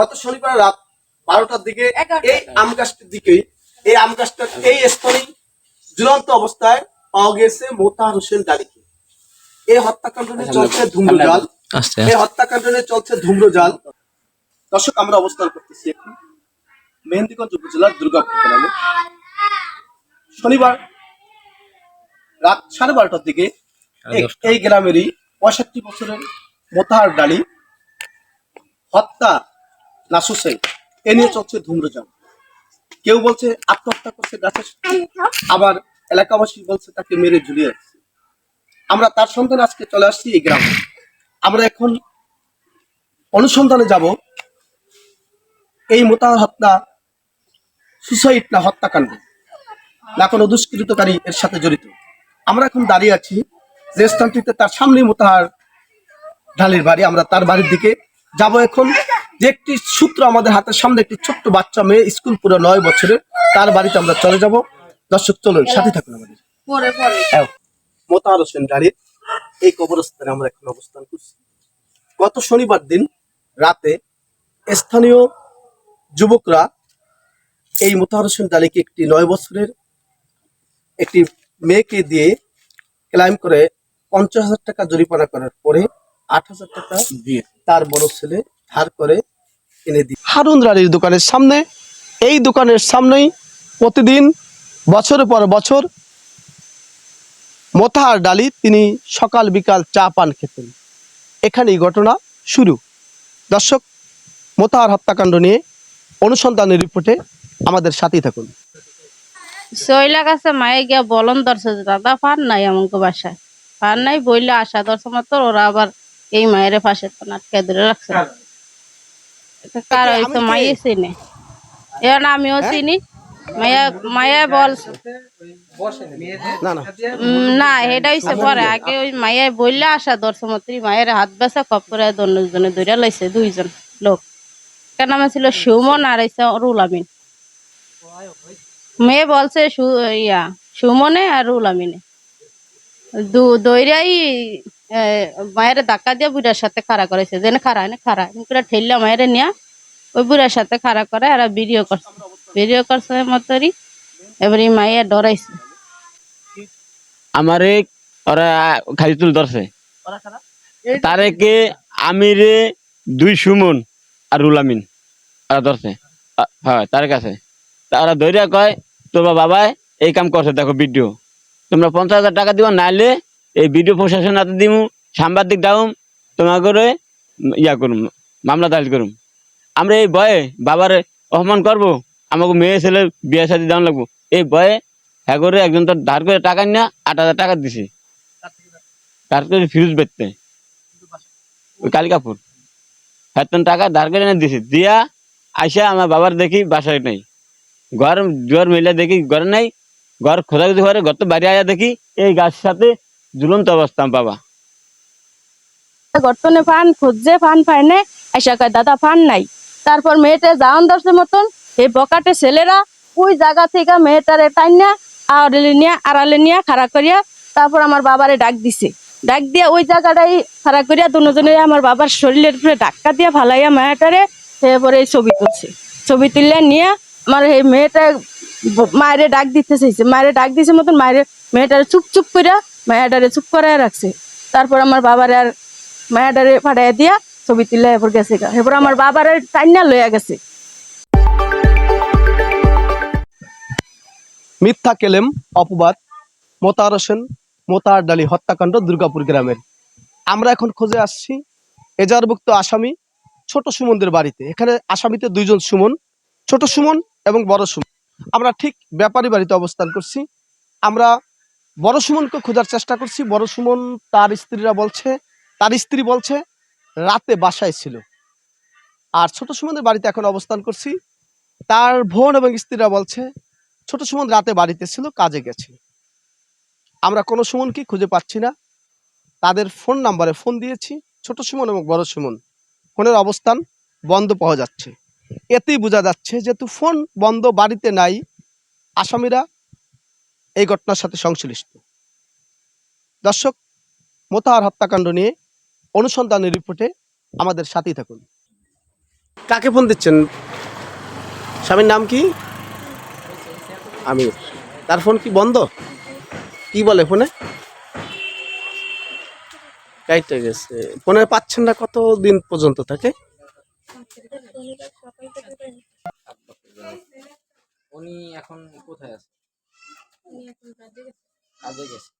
গত শনিবার রাত বারোটার দিকে এই আম গাছটির দিকে এই আম গাছটার এই স্থানেই ঝুলন্ত অবস্থায় পাওয়া গেছে মোতাহার হোসেন ডালিকে এই হত্যাকাণ্ড নিয়ে চলছে ধূম্রজাল। আস্তে এই হত্যাকাণ্ড নিয়ে চলছে ধূম্রজাল। দর্শক আমরা অবস্থান করতেছি এখন মেহেন্দিগঞ্জ উপজেলার দুর্গাপুর গ্রামে। শনিবার রাত সাড়ে বারোটার দিকে এই- এই গ্রামেরই পঁয়ষট্টি বছরের মোতাহার ডালি হত্যা নাসুসে এ নিয়ে চলছে ধূম্রজাল কেউ বলছে আত্মহত্যা করছে গাছের আবার এলাকাবাসী বলছে তাকে মেরে ঝুলিয়ে রাখছে। আমরা তার সন্ধান আজকে চলে আসছি এই গ্রামে। আমরা এখন অনুসন্ধানে যাব এই মোতাহার হত্যা সুসাইড না হত্যাকাণ্ড না কোনো দুষ্কৃতকারী এর সাথে জড়িত। আমরা এখন দাঁড়িয়ে আছি যে স্থানটিতে তার সামনে মোতাহার ঢালির বাড়ি। আমরা তার বাড়ির দিকে যাব এখন। যে একটি সূত্র আমাদের হাতের সামনে একটি ছোট্ট বাচ্চা মেয়ে স্কুল পুরো নয় বছরের তার বাড়িতে আমরা চলে যাব। দর্শক চলুন সাথে থাকুন আমাদের। হ্যাঁ, মোতাহার হোসেন ঢালির এই কবরস্থানে আমরা এখন অবস্থান করছি। গত শনিবার দিন রাতে স্থানীয় যুবকরা এই মোতাহার হোসেন ডালিকে একটি নয় বছরের একটি মেয়েকে দিয়ে ক্লাইম করে পঞ্চাশ হাজার টাকা জরিমানা করার পরে আট হাজার টাকা দিয়ে। তার বড় ছেলে ধার করে এনে দিয়ে হারুন রানীর দোকানের সামনে এই দোকানের সামনেই প্রতিদিন বছরের পর বছর মোতাহার ডালি তিনি সকাল বিকাল চা পান খেতেন। এখানেই ঘটনা শুরু। দর্শক মোতাহার হত্যাকাণ্ড নিয়ে অনুসন্ধানের রিপোর্টে আমাদের সাথেই থাকুন। শৈলা কাছে মায়ে গিয়া বলন ধরছে যে দাদা ফান নাই আমাকে বাসায়। ফান নাই বইলে আসা ধরছে মাত্র ওরা আবার এই মায়ের পাশে তো আটকে ধরে রাখছে। কার এটা হয়তো আমি মাইয়ে চিনে। এখন আমিও চিনি। মায়া মায়া বল না না। উম, না এটা হইছে পরে। আগে ওই মায়া বইলে আসা ধরছে মায়ের হাত বেসা খপ করে দনজনে ধরে লাইছে দুইজন লোক। নাম ছিল সুমন আর হইছে রুল আমিন। মেয়ে বলছে সু- ইয়া সুমনে আর রুল আমিনে। দু দইরাই মায়ের ধাক্কা দিয়ে বুড়ার সাথে খাড়া করেছে যেন খাড়া, এনে খাড়া। এনে ঠেললা মায়ের নিয়া ওই বুড়ার সাথে খাড়া করে আর ভিডিও করছে। ভিডিও করছে মতরি, এবারে মাইয়া ডরাইছে। আমারে ওরা খালি তুল ধরছে। তারেকে আমিরে দুই সুমন আর রুলামিন ওরা ধরছে। হ্যাঁ তার কাছে। তা ওরা ধৈর্য কয় তোমরা বাবাই এই কাম করছে, দেখো ভিডিও। তোমরা পঞ্চাশ হাজার টাকা দিবা, নাইলে এই ভিডিও প্রশাসন হাতে দিমু, সাংবাদিক দাউম তোমার করে ইয়া করুম, মামলা দায়ের করুম। আমরা এই ভয়ে বাবারে অপমান করব আমাকে মেয়ে ছেলে বিয়ে সাথে দাম লাগবো। এই ভয়ে হ্যাঁ করে একজন তো ধার করে টাকা নিয়ে আট হাজার টাকা দিছে। ধার করে ফিরুজ ওই কালিকাপুর। হ্যাঁ টাকা ধার করে এনে দিছে। দিয়া আইসা আমার বাবার দেখি বাসায় নেই। ঘর জোয়ার মেলে দেখি ঘরে নাই। ঘর খোঁজা খুঁজি ঘরে ঘর তো বাড়ি আয়া দেখি এই গাছের সাথে ঝুলন্ত অবস্থা বাবা। গর্তনে ফান খুঁজছে ফান পায় না আইসা কয়, দাদা, ফান নাই। তারপর মেয়েটা যাওয়ান দর্শে মতন, এই বকাটে ছেলেরা ওই জায়গা থেকে মেয়েটারে টাইনা আড়ালে নিয়ে আড়ালে নিয়ে, খাড়া করিয়া তারপর আমার বাবারে ডাক দিছে। ডাক দিয়া ওই জায়গাটাই খাড়া করিয়া দুজনে আমার বাবার শরীরের উপরে ধাক্কা দিয়া ফালাইয়া মায়াটারে এরপরে এই ছবি তুলছে। ছবি তুললে নিয়ে আমার এই মেয়েটা মায়েরে ডাক দিতে চাইছে। মায়েরে ডাক দিছে মতন মায়ের, মেয়েটারে চুপ চুপ করে মায়াটারে চুপ করায় রাখছে। তারপর আমার বাবার আর মায়াডারে ফাটাইয়া দিয়া ছবি তুলে এরপর গেছে গা। এরপর আমার বাবার টাইনা লইয়া গেছে। মিথ্যা কেলেম, অপবাদ, মোতাহার হোসেন, মোতাহার ডালি হত্যাকাণ্ড দুর্গাপুর গ্রামের। আমরা এখন খোঁজে আসছি এজারভুক্ত আসামি ছোট সুমনদের বাড়িতে। এখানে আসামিতে দুইজন সুমন, ছোট সুমন এবং বড় সুমন। আমরা ঠিক ব্যাপারী বাড়িতে অবস্থান করছি। আমরা বড় সুমনকে খোঁজার চেষ্টা করছি। বড় সুমন তার স্ত্রীরা বলছে, তার স্ত্রী বলছে, রাতে বাসায় ছিল। আর ছোট সুমনদের বাড়িতে এখন অবস্থান করছি। তার বোন এবং স্ত্রীরা বলছে, ছোট সুমন রাতে বাড়িতে ছিল, কাজে গেছে। আমরা কোনো সুমনকে খুঁজে পাচ্ছি না। তাদের ফোন নাম্বারে ফোন দিয়েছি, ছোট সুমন এবং বড় সুমন। ফোনের অবস্থান বন্ধ পাওয়া যাচ্ছে। এতেই বোঝা যাচ্ছে যেহেতু ফোন বন্ধ বাড়িতে নাই। আসামিরা এই ঘটনার সাথে সংশ্লিষ্ট। দর্শক, মোতাহার হত্যাকাণ্ড নিয়ে অনুসন্ধানের রিপোর্টে আমাদের সাথেই থাকুন। কাকে ফোন দিচ্ছেন? স্বামীর নাম কি? আমি তার ফোন কি বন্ধ? কি বলে ফোনে? কাইটে গেছে। ফোনে পাচ্ছেন না কত দিন পর্যন্ত থাকে উনি এখন কোথায় আছে? কাজে গেছে।